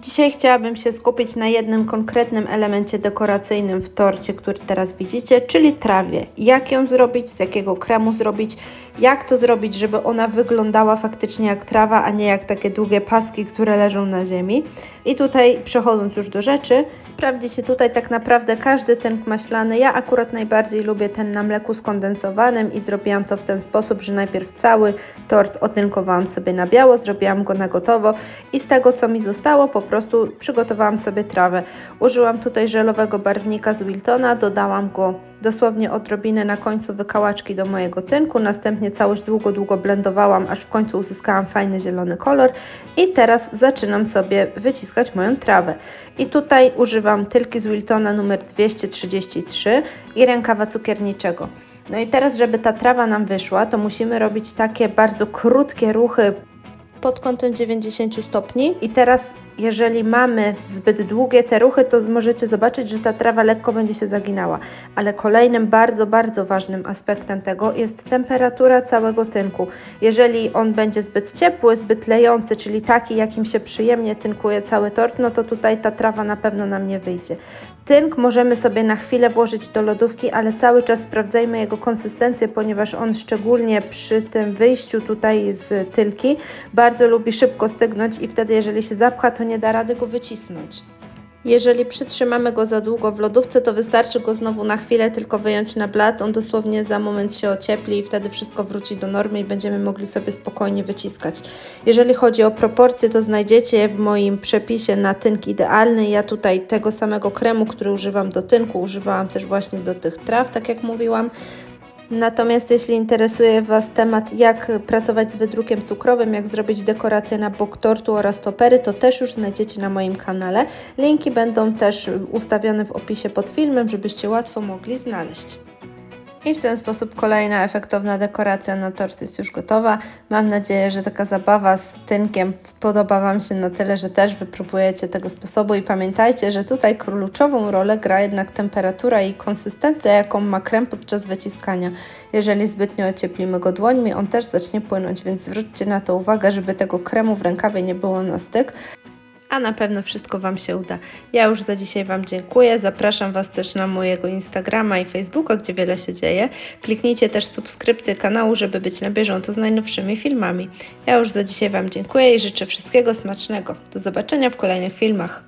Dzisiaj chciałabym się skupić na jednym konkretnym elemencie dekoracyjnym w torcie, który teraz widzicie, czyli trawie. Jak ją zrobić, z jakiego kremu zrobić, jak to zrobić, żeby ona wyglądała faktycznie jak trawa, a nie jak takie długie paski, które leżą na ziemi. I tutaj przechodząc już do rzeczy, sprawdzi się tutaj tak naprawdę każdy tynk maślany. Ja akurat najbardziej lubię ten na mleku skondensowanym i zrobiłam to w ten sposób, że najpierw cały tort otynkowałam sobie na biało, zrobiłam go na gotowo i z tego co mi zostało po prostu przygotowałam sobie trawę. Użyłam tutaj żelowego barwnika z Wiltona, dodałam go dosłownie odrobinę na końcu wykałaczki do mojego tynku, następnie całość długo, długo blendowałam, aż w końcu uzyskałam fajny zielony kolor i teraz zaczynam sobie wyciskać moją trawę. I tutaj używam tylki z Wiltona numer 233 i rękawa cukierniczego. No i teraz, żeby ta trawa nam wyszła, to musimy robić takie bardzo krótkie ruchy pod kątem 90 stopni. I teraz, jeżeli mamy zbyt długie te ruchy, to możecie zobaczyć, że ta trawa lekko będzie się zaginała. Ale kolejnym bardzo, bardzo ważnym aspektem tego jest temperatura całego tynku. Jeżeli on będzie zbyt ciepły, zbyt lejący, czyli taki, jakim się przyjemnie tynkuje cały tort, no to tutaj ta trawa na pewno nam nie wyjdzie. Tynk możemy sobie na chwilę włożyć do lodówki, ale cały czas sprawdzajmy jego konsystencję, ponieważ on szczególnie przy tym wyjściu tutaj z tylki bardzo lubi szybko stygnąć i wtedy jeżeli się zapcha, to nie da rady go wycisnąć. Jeżeli przytrzymamy go za długo w lodówce, to wystarczy go znowu na chwilę tylko wyjąć na blat. On dosłownie za moment się ociepli i wtedy wszystko wróci do normy i będziemy mogli sobie spokojnie wyciskać. Jeżeli chodzi o proporcje, to znajdziecie je w moim przepisie na tynk idealny. Ja tutaj tego samego kremu, który używam do tynku, używałam też właśnie do tych traw, tak jak mówiłam. Natomiast jeśli interesuje Was temat, jak pracować z wydrukiem cukrowym, jak zrobić dekorację na bok tortu oraz topery, to też już znajdziecie na moim kanale. Linki będą też ustawione w opisie pod filmem, żebyście łatwo mogli znaleźć. I w ten sposób kolejna efektowna dekoracja na tort jest już gotowa. Mam nadzieję, że taka zabawa z tynkiem spodoba Wam się na tyle, że też wypróbujecie tego sposobu i pamiętajcie, że tutaj kluczową rolę gra jednak temperatura i konsystencja, jaką ma krem podczas wyciskania. Jeżeli zbytnio ocieplimy go dłońmi, on też zacznie płynąć, więc zwróćcie na to uwagę, żeby tego kremu w rękawie nie było na styk a na pewno wszystko Wam się uda. Ja już za dzisiaj Wam dziękuję. Zapraszam Was też na mojego Instagrama i Facebooka, gdzie wiele się dzieje. Kliknijcie też subskrypcję kanału, żeby być na bieżąco z najnowszymi filmami. Ja już za dzisiaj Wam dziękuję i życzę wszystkiego smacznego. Do zobaczenia w kolejnych filmach.